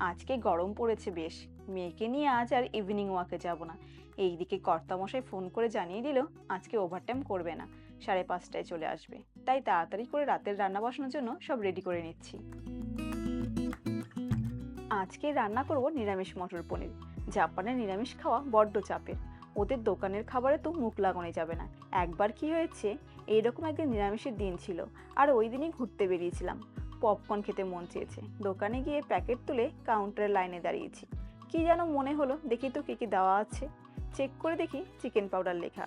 আজকে গরম পড়েছে বেশ। মেয়েকে নিয়ে আজ আর ইভিনিং ওয়াকে যাব না। এইদিকে কর্তামশাই ফোন করে জানিয়ে দিল, আজকে ওভারটাইম করবে না। সাড়ে পাঁচটায় চলে আসবে। তাই তাড়াতাড়ি করে রাতের রান্না বসানোর জন্য সব রেডি করে নিচ্ছি। আজকে রান্না করব নিরামিষ মটর পনির। জাপানের নিরামিষ খাওয়া বড্ড চাপের। ওদের দোকানের খাবারে তো মুখ লাগানো যাবে না। একবার কি হয়েছে, এইরকম একদিন নিরামিষের দিন ছিল। আর ওই দিনই ঘুরতে বেরিয়েছিলাম। পপকর্ন খেতে মন চেয়েছে। দোকানে গিয়ে প্যাকেট তুলে কাউন্টারের লাইনে দাঁড়িয়েছি। কি যেন মনে হলো, দেখি তো কী কী দেওয়া আছে। চেক করে দেখি চিকেন পাউডার লেখা।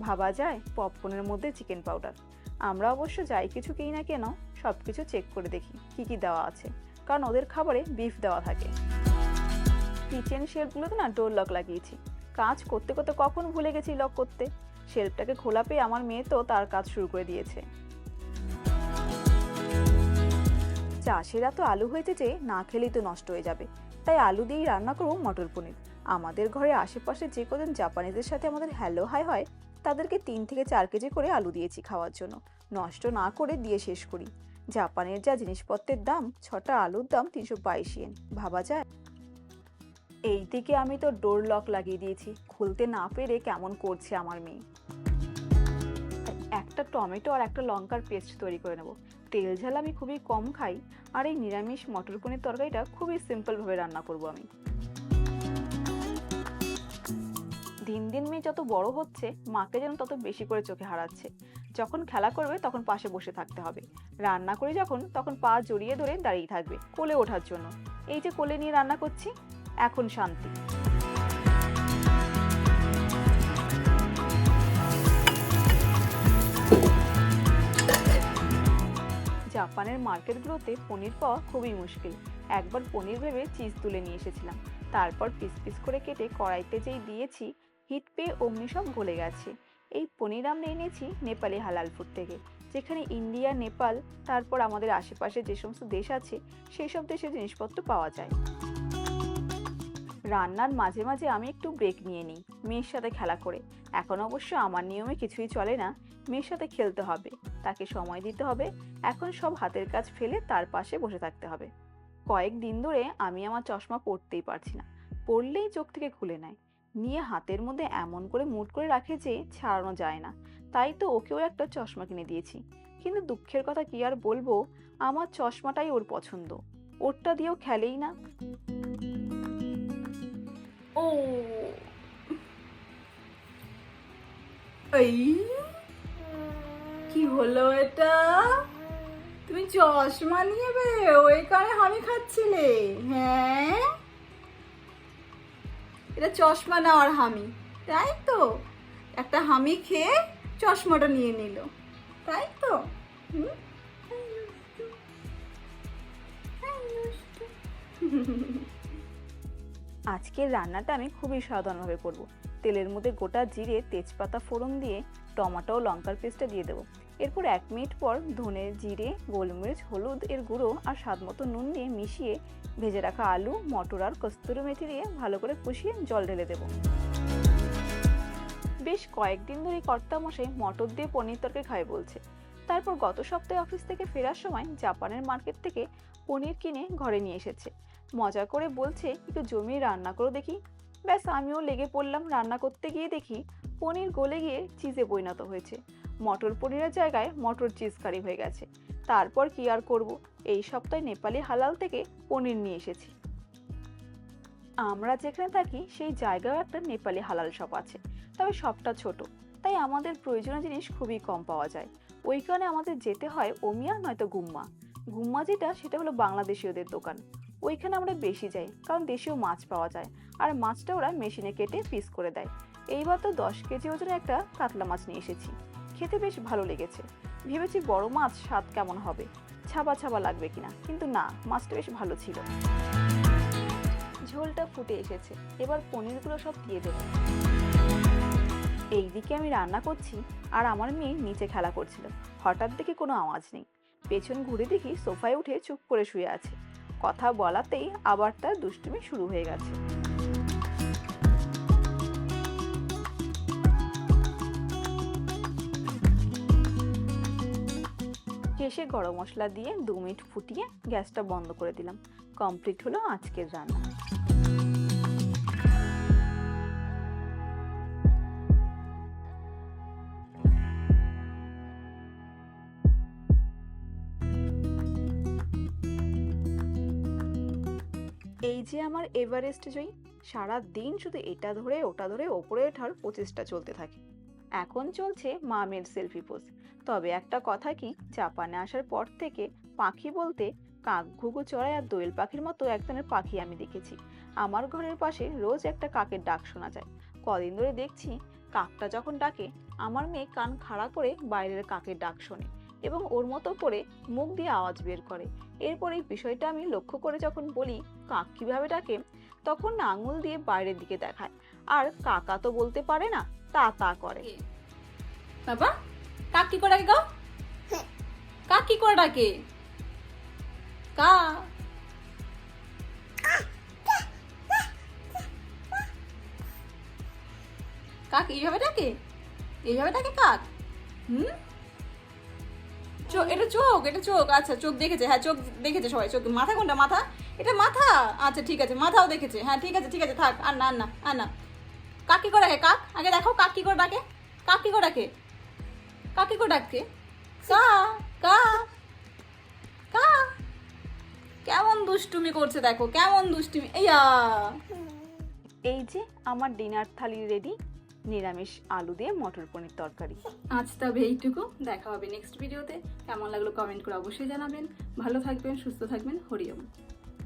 ভাবা যায় পপকর্নের মধ্যে চিকেন পাউডার আমরা অবশ্য যাই কিছু কিই না কেন সব কিছু চেক করে দেখি কি কি দেওয়া আছে। কারণ ওদের খাবারে বিফ দেওয়া থাকে। কিচেন শেলফগুলোতে না ডোর লক লাগিয়েছি। কাজ করতে করতে কখন ভুলে গেছি লক করতে। শেলফটাকে খোলা পেয়ে আমার মেয়ে তো তার কাজ শুরু করে দিয়েছে। চাষেরা তো আলু হয়েছে যে না খেলেই তো নষ্ট হয়ে যাবে। তাই আলু দিয়েই রান্না করব মটর পনির। আমাদের ঘরে আশেপাশে যে কজন জাপানিদের সাথে আমাদের হ্যালো হাই হয়, তাদেরকে তিন থেকে চার কেজি করে আলু দিয়েছি খাওয়ার জন্য। নষ্ট না করে দিয়ে শেষ করি। জাপানের যা জিনিসপত্রের দাম, ছটা আলুর দাম তিনশো বাইশ ইয়েন ভাবা যায়? এই দিকে আমি তো ডোর লক লাগিয়ে দিয়েছি। খুলতে না পেরে কেমন করছে আমার মেয়ে। একটা টমেটো আর একটা লঙ্কার পেস্ট তৈরি করে নেব। তেল ঝাল আমি খুবই কম খাই, আর এই নিরামিষ মটর পনির তরকারিটা খুবই সিম্পলভাবে রান্না করব আমি। দিন দিন মেয়ে যত বড় হচ্ছে, মাকে যেন তত বেশি করে চোখে হারাচ্ছে। যখন খেলা করবে, তখন পাশে বসে থাকতে হবে। রান্না করে যখন, তখন পা জড়িয়ে ধরে দাঁড়িয়ে থাকবে কোলে ওঠার জন্য। এই যে কোলে নিয়ে রান্না করছি, এখন শান্তি। জাপানের মার্কেটগুলোতে পনির পাওয়া খুবই মুশকিল। একবার পনির ভেবে চিজ তুলে নিয়ে এসেছিলাম। তারপর পিস পিস করে কেটে কড়াইতে যেই দিয়েছি, হিট পেয়ে অমনি সব গলে গেছে। এই পনির আমরা এনেছি নেপালি হালাল ফুড থেকে, যেখানে ইন্ডিয়া, নেপাল, তারপর আমাদের আশেপাশে যে সমস্ত দেশ আছে, সেই সব দেশের জিনিসপত্র পাওয়া যায়। রান্নার মাঝে মাঝে আমি একটু ব্রেক নিয়ে নিই, মেয়ের সাথে খেলা করে। এখন অবশ্য আমার নিয়মে কিছুই চলে না, মেয়ের সাথে খেলতে হবে, তাকে সময় দিতে হবে, এখন সব হাতের কাজ ফেলে তার পাশে বসে থাকতে হবে। কয়েক দিন ধরে আমি আমার চশমা পরতেই পারছি না, পরলেই চোখ থেকে খুলে নেয়। নিয়ে হাতের মধ্যে এমন করে মুট করে রাখে যে ছাড়ানো যায় না, তাই তো ওকেও একটা চশমা কিনে দিয়েছি। কিন্তু দুঃখের কথা কি আর বলব, আমার চশমাটাই ওর পছন্দ, ওরটা দিয়েও খেলেই না। ও। এই। কি হলো এটা? তুমি চশমা নিয়ে বে ওইখানে হামি খাচ্ছিলে। হ্যাঁ? এটা চশমা নেওয়ার হামি তাই তো? একটা হামি খেয়ে চশমাটা নিয়ে নিল তাই তো? হুম? আজকের রান্নাটা আমি খুবই সাধারণভাবে করব। তেলের মধ্যে গোটা জিরে, তেজপাতা ফোড়ন দিয়ে টমাটো, লঙ্কার পেস্টটা দিয়ে দেবো। এরপর এক মিনিট পর ধনে জিরে, গোলমরিচ, হলুদ এর গুঁড়ো আর স্বাদ মতো নুন দিয়ে মিশিয়ে ভেজে রাখা আলু, মটর আর কস্তুরি মেথি দিয়ে ভালো করে কষিয়ে জল ঢেলে দেবো। বেশ কয়েকদিন ধরে কর্তামশাই মটর দিয়ে পনির তরকারি খায় বলছে। তারপর গত সপ্তাহে অফিস থেকে ফেরার সময় জাপানের মার্কেট থেকে পনির কিনে ঘরে নিয়ে এসেছে। মজা করে বলছে, একটু জমিয়ে রান্না করো দেখি। ব্যাস, আমিও লেগে পড়লাম রান্না করতে গিয়ে দেখি পনির গলে গিয়ে চিজে পরিণত হয়েছে। মটর পনিরের জায়গায় মটর চিজ কারি হয়ে গেছে। তারপর কি আর করব? এই সপ্তাহে নেপালি হালাল থেকে পনির নিয়ে এসেছি। আমরা যেখানে থাকি, সেই জায়গায় একটা নেপালি হালাল শপ আছে। তবে শপটা ছোট, তাই আমাদের প্রয়োজনীয় জিনিস খুবই কম পাওয়া যায়। ওই কারণে আমাদের যেতে হয় ওমিয়া, নয়তো গুম্মা। গুম্মা যেটা, সেটা হলো বাংলাদেশীয়দের দোকান। ওইখানে আমরা বেশি যাই, কারণ দেশীয় মাছ পাওয়া যায়। আর মাছটা ওরা মেশিনে কেটে পিস করে দেয়। এইবার তো দশ কেজি ওজনের একটা কাতলা মাছ নিয়ে এসেছি। খেতে বেশ ভালো লেগেছে। ভেবেছি বড় মাছ স্বাদ কেমন হবে? ছাবা ছাবা লাগবে কিনা? কিন্তু না, মাছটা বেশ ভালো ছিল। ঝোলটা ফুটে এসেছে। এবার পনিরগুলো সব দিয়ে দেবো। এইদিকে আমি রান্না করছি, আর আমার মেয়ে নিচে খেলা করছিল। হঠাৎ দেখি কোনো আওয়াজ নেই। পেছন ঘুরে দেখি সোফায় উঠে চুপ করে শুয়ে আছে। কথা বলাতেই আবার তার দুষ্টুমি শুরু হয়ে গেছে। শেষে গরম মশলা দিয়ে দু মিনিট ফুটিয়ে গ্যাসটা বন্ধ করে দিলাম। কমপ্লিট হলো আজকের রান্না। এই যে আমার এভারেস্ট জয়ী, সারা দিন শুধু এটা ধরে, ওটা ধরে ওপরে ওঠার প্রচেষ্টা চলতে থাকে। এখন চলছে মামের সেলফি পোজ তবে একটা কথা কি, জাপানে আসার পর থেকে পাখি বলতে কাক ঘুঘু চড়াই আর দোয়েল পাখির মতো এক ধরনের পাখি আমি দেখেছি। আমার ঘরের পাশে রোজ একটা কাকের ডাক শোনা যায়। কদিন ধরে দেখছি কাকটা যখন ডাকে, আমার মেয়ে কান খাড়া করে বাইরের কাকের ডাক শোনে এবং ওর মতো করে মুখ দিয়ে আওয়াজ বের করে। এরপর এই বিষয়টা আমি লক্ষ্য করে যখন বলি কাক কীভাবে ডাকে তখন না আঙুল দিয়ে বাইরের দিকে দেখায়। আর কাকা তো বলতে পারে না তা তা করে। বাবা কাক কি করে ডাকে গো? কাক কি করে ডাকে? কা? কাক এইভাবে ডাকে? এইভাবে ডাকে কাক? হুম? চোখ এটা চোখ এটা চোখ। আচ্ছা চোখ দেখেছে। হ্যাঁ চোখ দেখেছে সবাই। চোখ মাথা কোনটা? মাথা? এটা মাথা? আচ্ছা ঠিক আছে মাথাও দেখেছে। হ্যাঁ ঠিক আছে ঠিক আছে থাক আর না না আর না। কাকি কি করে ডাকে কাক? আগে দেখো কাকি করে ডাকে। কাকি কি করে ডাকে? কাক করে ডাকে? কা কা কা। কেমন দুষ্টুমি করছে দেখো কেমন দুষ্টুমি। এইয়া। এই যে আমার ডিনার থালি রেডি নিরামিষ আলু দিয়ে মটর পনির তরকারি। আজ তবে এইটুকু দেখা হবে নেক্সট ভিডিওতে কেমন লাগল কমেন্ট করে অবশ্যই জানাবেন। ভালো থাকবেন সুস্থ থাকবেন হরিওম